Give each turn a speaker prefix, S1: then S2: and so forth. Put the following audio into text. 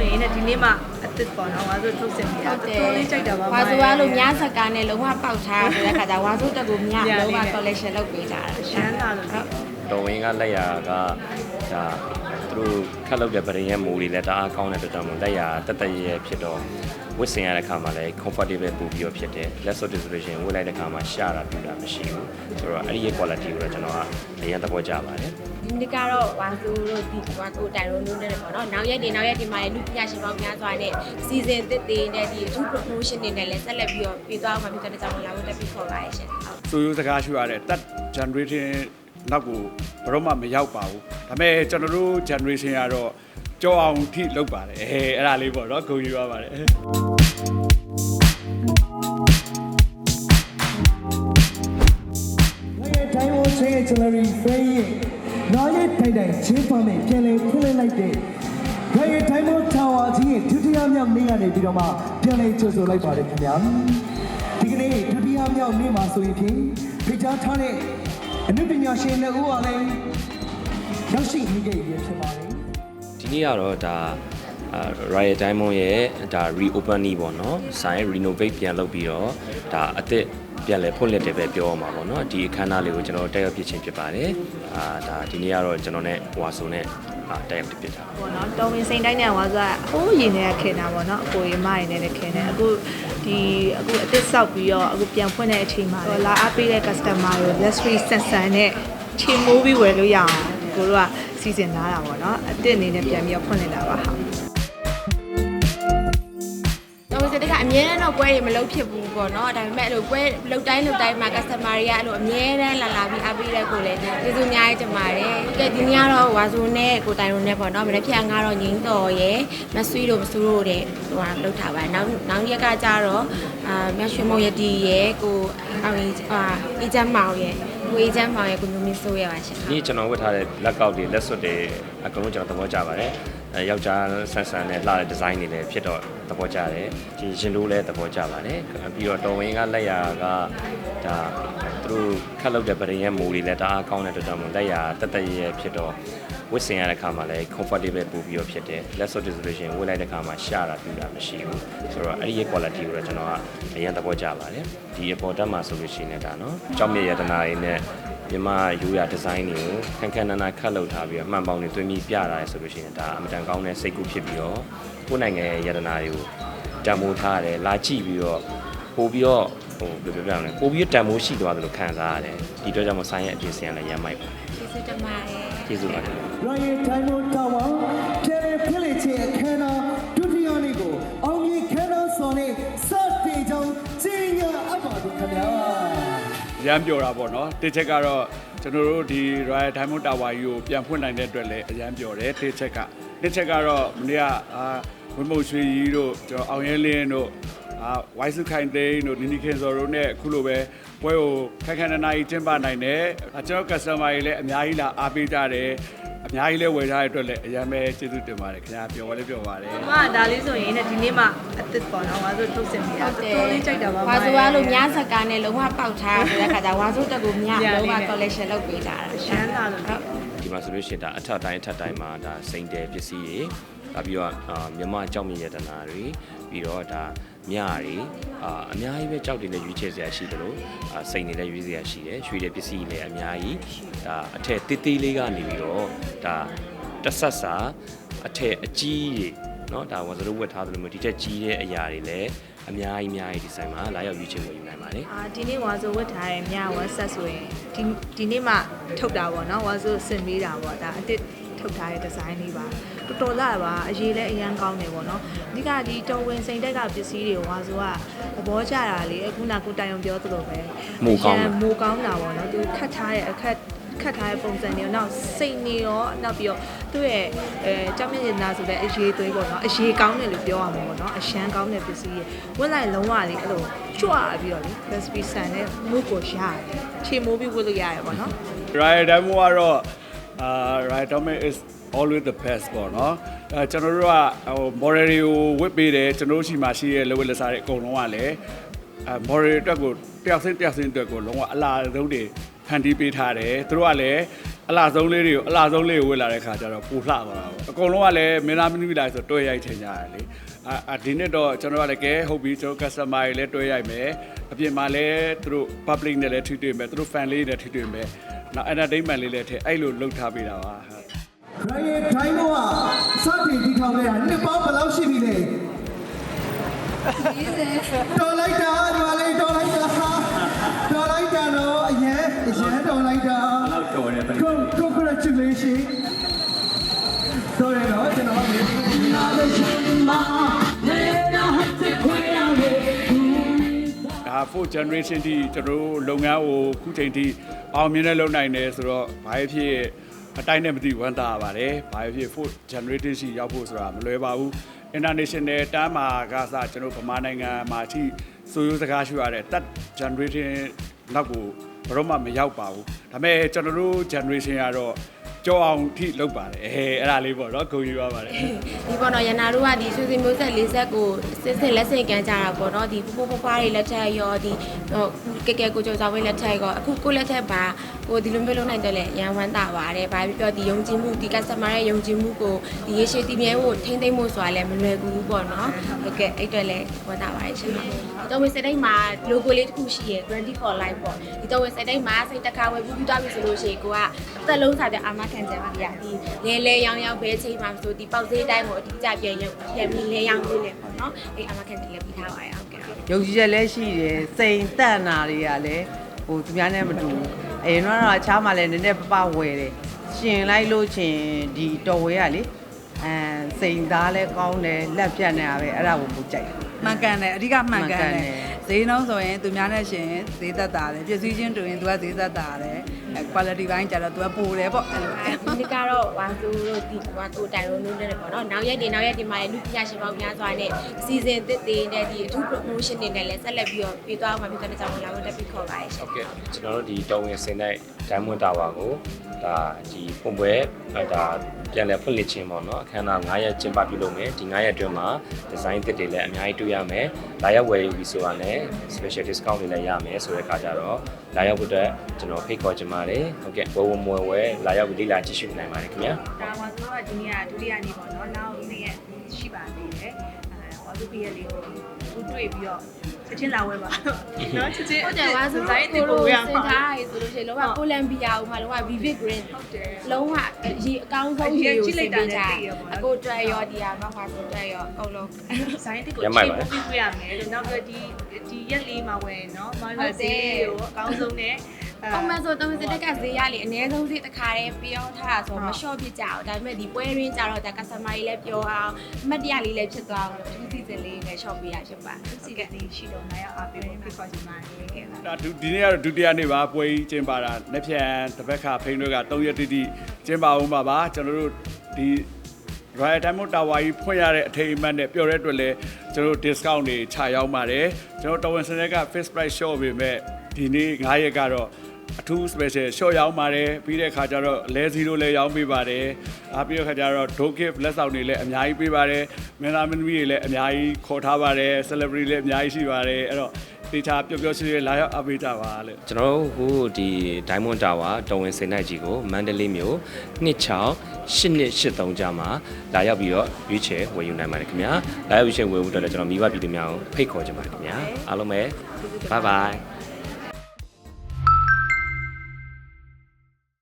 S1: ဆိုရင်လည်းဒီနေ့မှအစ်စ်ပေါ့နော်ဝါဆိုထုတ်စင်နေတာ
S2: ဟုတ်တယ်
S1: တော်လေးကြိုက်တာပါ
S2: ဝါဆိုကလို့ညစကားနဲ့လုံးဝပေါက်ထားဆိုတဲ့ခါကျဝါဆိုတက်ကိုည
S1: ညလေး
S2: လုံးဝ
S1: နဲ့
S2: collection လုပ်ပေးကြတာ
S1: ရှမ်းလာလို့လေ
S3: တော်ဝင်ကလက်ရာကဒါသူတို့ခတ်လုပ်တဲ့ပရင်ရဲ့မူတွေလည်းတအားကောင်းတဲ့အတွက်ကြောင့်မို့လက်ရာတက်တက်ရဲရဲဖြစ်တော့ ဝတ်ဆင်ရတဲ့ခါမှာလည်း comfortable ပူပြီးတော့ဖြစ်တယ်လက်စွပ် distribution ဝတ်လိုက်တဲ့ခါမှာရှာတာပြတာမရှိဘူးဆိုတော့အဲ့ဒီရဲ့ quality ကိုတော့ကျွန်တော်ကအရင်သဘောကျပါတယ်
S2: ဒီနေ့ကတော့ဝါဆိုတို့ဒီဝါကိုတိုင်ရိုးလုံးနဲ့ပေါ့နော်နောက်ရက်ဒီနောက်ရက်ဒီမှာလည်းလူပညာရှင်ပေါင်းများစွာနဲ့ season တစ်သေးနဲ့ဒီအထူး promotion တွေနဲ့လည်းဆက်လက်ပြီးတော့ပြီးသွားအောင်မှာဖြစ်တဲ့ကြောင့်လာဖို့တက်ပြီးခေါ်ပါရဲ့ရှင်ဟုတ်
S4: ဆိုရိုးစကားရှိရတယ်တက် generation နောက်ကိုဘယ်တော့မှမရောက်ပါဘူးဒါပေမဲ့ကျွန်တော်တို့ generation ကတော့ ကြောအောင်ထိလုပ်ပါတယ်အဲအဲ့ဒါလေးပေါ့နော်ဂုဏ်ယူရပါတယ်
S5: နိုင်ငံတိုင်းဝန်ချင်းရဲ့ jewelry fair ရဲ့နောက်ရက်တိုင်တိုင်ချင်းပမယ်ပြန်လဲဖွင့်လှစ်လိုက်တဲ့နိုင်ငံတိုင်းဝန် tower ကြီးရဲ့ဒုတိယမြောက်နေ့ကနေပြီးတော့မှပြန်လဲကြိုဆိုလိုက်ပါတယ်ခင်ဗျာဒီကနေ့ဒုတိယမြောက်နေ့မှာဆိုရင်ဖြင့်ဖိတ်ကြားထားတဲ့အနုပညာရှင်နှစ်ဦးဟာလည်းရောက်ရှိနေကြပြီဖြစ်ပါတယ်
S3: ဒီနေ့ကတော့ဒါအာ Riot Diamond ရဲ့ဒါ reopening ပေါ့နော်ဆိုင် renovate ပြန်လုပ်ပြီးတော့ဒါအသစ်ပြန်လဲဖွင့်လှစ်တယ်ပဲပြောရမှာပေါ့နော်ဒီအခမ်းအနားလေးကိုကျွန်တော်တက်ရောက်ဖြစ်ခြင်းဖြစ်ပါတယ်အာဒါဒီနေ့ကတော့ကျွန်တော်နဲ့ဟွာဆိုနဲ့အာတက်ရောက်ဖြစ်တာ
S1: ပေါ့နော်တော်ဝင်စိန်တိုင်းနဲ့ဝါဆိုကဟိုးရင်ထဲကခင်တာပေါ့နော်အကိုရင်မရင်နဲ့လည်းခင်တယ်အခုဒီအခုအစ်စ်ဆောက်ပြီးတော့အခုပြန်ဖွင့်တဲ့အချိန်မှာလာအားပေးတဲ့ customer ကို luxury ဆက်ဆန်နဲ့ချီမိုးပြီးဝယ်လို့ရအောင်ကိုတို့က စီစဉ်ထားတာပေါ့နော်အစ်စ်အနေနဲ့ပြန်ပြီးတော့ဖွင့်နေတာပါဟုတ်
S2: တော့ဒီကအမြဲတမ်းတော့ပွဲတွေမလုပ်ဖြစ်ဘူးပေါ့နော်ဒါပေမဲ့အဲ့လိုပွဲလုပ်တိုင်းလုပ်တိုင်းမှာ customer တွေကအဲ့လိုအမြဲတမ်းလာလာပြီးအားပေးတဲ့ကိုလည်းကျေးဇူးအများကြီးတင်ပါတယ်ကဲဒီနေ့ကတော့ဝါဆိုနဲ့ကိုတိုင်ရိုနဲ့ပေါ့နော်မနေ့ဖြန်ကတော့ငင်းတော်ရယ်မဆွေးတို့မဆူတို့တဲ့ဟိုဟာလုပ်ထားပါတယ်နောက်နောက်ရက်ကကြတော့အာမြတ်ရွှေမုံရတီရယ်ကိုအောင်ကြီးအာအေးချမ်းမောင်ရယ် ကိုအေးချမ်းမောင်ရယ်ကိုမျိုးမင်းဆိုးရပါရှင်
S3: ဒီကျွန်တော်ဝတ်ထားတဲ့လက်ကောက်တွေလက်စွပ်တွေအကုန်လုံးကျွန်တော်သဘောကျပါတယ်အဲယောက်ျားဆန်းဆန်းနဲ့လှတဲ့ဒီဇိုင်းတွေလည်းဖြစ်တော့သဘောကျတယ်ဒီရင်တို့လည်းသဘောကျပါတယ်ပြီးတော့တော်ဝင်ကလက်ရာကဒါ သူတို့ခတ်လုပ်တဲ့ပရင်ရဲ့မူတွေလည်းတအားကောင်းတဲ့အတွက်ကြောင့်မို့လက်ရာတက်တက်ရဲရဲဖြစ်တော့ဝတ်ဆင်ရတဲ့ခါမှာလည်း comfortable ပူပြီးတော့ဖြစ်တယ်လက်စွပ် distribution ဝတ်လိုက်တဲ့ခါမှာရှာတာပြတာမရှိဘူးဆိုတော့အဲ့ဒီရဲ့ quality ကိုတော့ကျွန်တော်ကအရင်သဘောကျပါတယ်ဒီအပေါ်တက်မှာဆိုလို့ရှိရင်လည်းဒါနော်ကြောက်မြရတနာတွေနဲ့မြန်မာရိုးရာဒီဇိုင်းတွေကိုခန်းခန်းနာနာခတ်လုပ်ထားပြီးတော့မှန်ပေါင်းတွေသွင်းပြီးပြတာရဆိုလို့ရှိရင်ဒါအမတန်ကောင်းတဲ့စိတ်ကူးဖြစ်ပြီးတော့ကိုယ့်နိုင်ငံရဲ့ယတနာတွေကိုတန်ဖိုးထားရတယ်လာကြည့်ပြီးတော့ပို့ပြီးတော့ ဟိုဘယ်လိုပြောပြမလဲပို့ပြီးတော့တန်ဖိုးရှိသွားတယ်လို့ခံစားရတယ်ဒီတော့ကြောင့်မဆိုင်ရဲ့အပြင်ဆင်ရလည်းရမ်းမိုက်ပါတယ်
S2: ကျေးဇူးတင်ပါတယ်
S3: ကျေးဇူးပါတယ်
S5: Royal Diamond Tower ပြန်လည်ဖွင့်လှစ်ခြင်းအခမ်းအနားဒုတိယနေ့ကိုအောင်မြင်ခမ်းနားဆောင်နဲ့စတင်ကြောင်းကြီးညာအပ်ပါသည်ခင်ဗျာ
S4: ရမ်းပြောတာပေါ့နော်တစ်ချက်ကတော့ကျွန်တော်တို့ဒီ Royal Diamond Tower ကြီးကိုပြန်ဖွင့်နိုင်တဲ့အတွက်လည်းအရမ်းပြောတယ်တစ်ချက်ကတစ်ချက်ကတော့မနေ့ကအာဝင်းမုတ်ရွှေကြီးတို့ကျွန်တော်အောင်ရဲလင်းတို့ အာဝိုင်းစုခိုင်သိန်းတို့နီနီခင်စော်တို့နဲ့အခုလိုပဲပွဲကိုခက်ခက်နနာကြီးကျင်းပနိုင်တယ်အာကျွန်တော် customer တွေလည်းအများကြီးလာအားပေးကြတယ်အများကြီးလည်းဝယ်ထားတဲ့အတွက်လည်းအရမ်းပဲကျေးဇူးတင်ပါတယ်ခင်ဗျာပြောပါလေပြောပါတယ်။
S1: မကဒါလေးဆိုရင်လည်းဒီနေ့မှအစ်စ်ပေါ့နော်ဝါဆိုထုတ်စင်နေတာ
S2: ဟုတ်တယ်
S1: တော်လေးကြိုက်တာပါ
S2: ဝါဆိုကလို့ညစကားနဲ့လုံးဝပေါက်ထားဆိုတဲ့ခါကျဝါဆိုတက်ကိုည
S1: ညလေး
S2: လုံးဝ
S1: နဲ့
S2: collection လုပ်ပေးကြတာ
S1: ရှမ်းလာလို့လေ
S3: ဒီမှာဆိုလို့ရှိရင်ဒါအထက်တိုင်းအထက်တိုင်းမှာဒါစိန်တယ်ပစ္စည်းတွေဒါပြီးတော့အာမြန်မာကြောက်မြရတနာတွေပြီးတော့ဒါ မြတွေအာအများကြီးပဲကြောက်တွေလည်းရွေးချယ်စရာရှိတယ်လို့အာစိန်တွေလည်းရွေးစရာရှိတယ်ရွှေတဲ့ပစ္စည်းတွေလည်းအများကြီးဒါအထက်တေးသေးလေးကနေပြီးတော့ဒါတစ်ဆက်စာအထက်အကြီးတွေเนาะဒါဝဇရုဝတ်ထားသလိုမျိုးဒီထက်ကြီးတဲ့အရာတွေလည်းအများကြီးအများကြီးဒီဆိုင်မှာလာရောက်ရွေးချယ်လို့ယူနိုင်ပါတယ်
S1: အာဒီနေ့ဝါဆိုဝတ်ထားတဲ့ညဝက်ဆက်ဆိုရင်ဒီဒီနေ့မှထုတ်တာပေါ့နော်ဝါဆိုစင်ပေးတာပေါ့ဒါအစ်စ် ထုတ်ထားတဲ့ဒီဇိုင်းလေးပါတော်တော်လာပါအရေးလည်းအရန်ကောင်းတယ်ပေါ့နော်အဓိကဒီတော်ဝင်စိန်တက်ကပစ္စည်းတွေဝါဆိုကသဘောကျတာလေအခုနကကိုတိုင်အောင်ပြောသလိုပဲ
S3: မိုကောင်းတယ်
S1: အရန်မိုကောင်းတာပေါ့နော်သူခတ်ထားတဲ့အခက်ခတ်ထားတဲ့ပုံစံတွေရောနောက်စိတ်နေရောနောက်ပြီးတော့သူ့ရဲ့အဲကြောက်မြင့်နာဆိုတဲ့အရေးသွေးပေါ့နော်အရေးကောင်းတယ်လို့ပြောရမှာပေါ့နော်အရှမ်းကောင်းတဲ့ပစ္စည်းတွေဝတ်လိုက်လုံးဝလေအဲ့လိုကြွပြီးတော့လေ recipe ဆန်နဲ့မုတ်ကိုရတယ်ခြေမိုးပြီးဝတ်လို့ရတယ်ပေါ့နော်
S4: Riot Diamond ကတော့ အာ Riot Diamond is always the best ပေါ့နော်အဲကျွန်တော်တို့ကဟို model တွေကိုဝတ်ပေးတယ်ကျွန်တော်တို့ရှိမှရှိရဲ့ level လက်စားတွေအကုန်လုံးကလည်းအဲ model အတွက်ကိုတယောက်စင်းတယောက်စင်းအတွက်ကိုလုံးဝအလားဆုံးတွေဖန်တီးပေးထားတယ်သူတို့ကလည်းအလားဆုံးလေးတွေကိုအလားဆုံးလေးကိုဝတ်လာတဲ့ခါကျတော့ပူလှသွားတာပေါ့အကုန်လုံးကလည်းမင်းသားမင်းသမီးလာဆိုတွဲရိုက်ချင်ကြတယ်လေအာအာဒီနေ့တော့ကျွန်တော်ကလည်းကဲဟုတ်ပြီကျွန်တော် customer တွေလည်းတွဲရိုက်မယ်အပြင်မှာလည်းသူတို့ public နဲ့လည်းထိတွေ့မယ်သူတို့ fan လေးတွေနဲ့ထိတွေ့မယ် နောက် entertainment လေးလည်းထည့်အဲ့လိုလုပ်ထားပေးတာပါဟုတ်
S5: ရိုင်းတိုင်းတော့စတင်ဒီထောင်ခဲ့တာနှစ်ပေါင်းဘယ်လောက်ရှိပြီလဲတော်လိုက်တာဒီမှာလေးတော်လိုက်တာတော်လိုက်တာတော့အရင်အရင်တော်လိုက်တာအဲ့တော့တော်တယ် congratulation တော်ရတော့ကျွန်တော်နားမရှိမ
S4: fourth generation တိကျွန်တော်တို့လုပ်ငန်းကိုခုချိန်ထိအောင်မြင်တဲ့လုပ်နိုင်တယ်ဆိုတော့ဘာဖြစ်ဖြစ်အတိုင်းနဲ့မသိဝမ်းသာရပါတယ်ဘာဖြစ်ဖြစ် fourth generation ရှိရောက်ဖို့ဆိုတာမလွယ်ပါဘူး international တန်းမှာကစားကျွန်တော်ဗမာနိုင်ငံမှာအထိဆိုရိုးစကားရှိရတဲ့ third generation နောက်ကိုဘယ်တော့မှမရောက်ပါဘူးဒါပေမဲ့ကျွန်တော်တို့ generation ကတော့ ကြောအောင်ထိလုပ်ပါတယ်အဲအဲ့ဒါလေးပေါ့နော်ဂုဏ်ယူရပါတယ်
S2: ဒီပေါ်တော့ရနာတို့ကဒီဆွေစဉ်မျိုးဆက်၄ဆက်ကိုစစ်စစ်လက်ဆင့်ကမ်းကြတာပေါ့နော်ဒီဖူးဖူးဖွားဖွားတွေလက်ထက်ရောဒီဟိုကဲကဲကိုကျော်စာဝင်းလက်ထက်ရောအခုကိုလက်ထက်ပါ ကိုဒီလိုမျိုးလုပ်နိုင်တယ်လေရန်ဝမ်းတာပါတယ်ဘာဖြစ်ပြောဒီယုံကြည်မှုဒီ customer ရဲ့ယုံကြည်မှုကိုဒီရေရှည်တည်မြဲဖို့ထိမ့်သိမ့်ဖို့ဆိုတာလည်းမလွယ်ကူဘူးပေါ့နော်ဟုတ်ကဲ့အဲ့အတွက်လည်းဝမ်းတာပါတယ်ရှင်ပါတော့ဝင်စတဲ့မှာ logo လေးတစ်ခုရှိရယ်24 live ပေါ့ဒီတော့ဝင်စတဲ့မှာစိတ်တစ်ခါဝယ်ပြီးပြီးသွားပြီဆိုလို့ရှိရင်ကိုကအသက်လုံးစားတဲ့အာမခံချက်ပါဗျာဒီလဲလဲရောင်းရောင်းဘဲချိန်မှာဆိုဒီပေါက်သေးတိုင်းကိုအတိအကျပြန်ရုပ်ပြန်ပြီးလဲရောင်းပေးလေပေါ့နော်အဲ့အာမခံချက်လည်းပြီးထားပါရဲ့ဟုတ်ကဲ့
S6: ယုံကြည်ချက်လည်းရှိတယ်စိန်တက်နာတွေကလည်းဟိုသူများနဲ့မတူဘူး အရင်တော့တော့အခြားမှလည်းနည်းနည်းပပဝယ်တယ်ရှင်လိုက်လို့ချင်းဒီတော်ဝဲကလေအဲစိန်သားလည်းကောင်းတယ်လက်ပြတ်နေတာပဲအဲ့ဒါကိုပို့ကြိုက်တယ်
S7: မှန်ကန်တယ်အဓိကမှန်ကန်
S6: မှန်ကန်တယ်
S7: တယ်ဈေးနှုန်းဆိုရင်သူများနဲ့ရှင်ဈေးသက်တာတယ်ပြည့်စည်ချင်းတူရင်သူကဈေးသက်တာတယ်အဲ quality ဘိုင်းကျတော့သူကပိုတယ်ပေါ့အဲ့လို
S2: ဒီနေ့ကတော့ဝါသူတို့ဒီဝါသူတိုင်ရိုးလုံးနဲ့ပေါ့နော်နောက်ရက်ဒီနောက်ရက်ဒီမှာလည်းလူပညာရှင်ပေါင်းများစွာနဲ့စီစဉ်သစ်တွေနဲ့ဒီအထူး promotion တွေနဲ့လည်းဆက်လက်ပြီးတော့ပြသွားအောင်မှာဖြစ်တဲ့ကြောင့်လာဖို့တက်ပြီးခေါ်ပါရဲ့ရှင်
S3: ဟုတ်ကဲ့ကျွန်တော်တို့ဒီတော်ဝင်စင်တဲ့ Diamond Tower ကိုဒါဒီပုံပွဲအဲဒါပြန်လည်ဖွင့်လှစ်ခြင်းပေါ့နော်အခမ်းအနား9ရက်ကျင်းပပြုလုပ်မယ်ဒီ9ရက်အတွင်းမှာဒီဇိုင်းသစ်တွေလည်းအများကြီးတွေ့ရမယ်လာရောက်ဝယ်ယူပြီးဆိုတာနဲ့ special discount တွေလည်းရမယ်ဆိုတဲ့အခါကျတော့လာရောက်ဖို့အတွက်ကျွန်တော်ဖိတ်ခေါ်ချင်ပါတယ်ဟုတ်ကဲ့ဝယ်ဝယ်မွယ်ဝယ်လာရောက်ပြီးလေ့လာကြည့်ရှုနိုင်ပါတယ်ခင်ဗျာ
S1: ဒါမှဆိုတော့ဒီနေ့ကဒုတိယနေ့ပေါ့နော်နောက်နေ့ရက်ရှိပါသေးတယ်အဲဝါ သူပြည့်လေးကိုသူတွေ့ပြီးတော့ချက်ချင်းလာဝဲပါနော်ချက်ချင်း
S2: ဟုတ်တယ်ဝါဆိုတော့ကိုလိုစင်ထားရဆိုလို့ရှိရင်လောကကိုလံဘီယာဥမာလောက vivid green
S1: ဟုတ်တယ်
S2: လုံးဝရေအကောင်းဆုံးရေကိုစင်ပေးကြအကိုတွဲရောဒီဟာမဟုတ်ပါဆိုတွဲရောအကုန်လုံး
S1: ဇိုင်းတစ်ကိုချိန်ပြီးပြရမယ်လို့နောက်ပြီးဒီဒီရက်လေးမှာဝင်နော်မမဈေးလေးကိုအကောင်းဆုံးနဲ့
S2: ပုံမှန်ဆိုတော့စတက်ကဈေးရလေအနည်းဆုံးဈေးတစ်ခါတည်းပြောထားတာဆိုမလျှော့ဖြစ်ကြအောင်ဒါပေမဲ့ဒီပွဲရင်းကြတော့ဒါ customer ကြီးလည်းပြောအောင်အမှတ်တရလေးလည်းဖြစ်သွားအောင်ဒီစီစဉ်လေးနဲ့ shop ပေးရဖြစ်ပါ
S1: စီကလေးရှိတော့ငါရောက်အားပေးဖို့ဖိတ်ခေါ်ချင်ပါတယ်ကဲပါ
S4: ဒါဒုဒီနေ့ကတော့ဒုတိယနေ့ပါပွဲကြီးကျင်းပတာနှစ်ဖြန်တစ်ဘက်ခါဖိန်းတို့က3ရက်တိတိကျင်းပအောင်ပါပါကျွန်တော်တို့ဒီ Royal Diamond Tower ကြီးဖွင့်ရတဲ့အထိမ်းအမှတ်နဲ့ပျော်တဲ့အတွက်လည်းကျွန်တော်တို့ discount တွေချရောက်ပါတယ်ကျွန်တော်တော်ဝင်စနေက fixed price shop ပေမဲ့ဒီနေ့9ရက်ကတော့ အထူး special short ရောင်းပါတယ်ပြီးတဲ့ခါကျတော့လဲ0လည်းရောင်းပေးပါတယ်အားပြီးတဲ့ခါကျတော့ door gift လက်ဆောင်တွေလည်းအများကြီးပေးပါတယ်မင်းသားမင်းသမီးတွေလည်းအများကြီးခေါ်ထားပါတယ် celebrity လည်းအများကြီးရှိပါတယ်အဲ့တော့တေချာပျော်ပျော်ရွှင်ရွှင်လာရောက်အားပေးကြပါလို့
S3: ကျွန်တော်တို့ဟိုဒီ Diamond Tower တော်ဝင်စင်နိုင်ကြီးကိုမန္တလေးမြို့268283ကြားမှာလာရောက်ပြီးတော့ရွေးချယ်ဝယ်ယူနိုင်ပါတယ်ခင်ဗျာလာရောက်ရွေးချယ်ဝယ်ဖို့အတွက်လည်းကျွန်တော်မိဘပြည်သူများကိုဖိတ်ခေါ်ချင်ပါတယ်ခင်ဗျာအားလုံးပဲ bye bye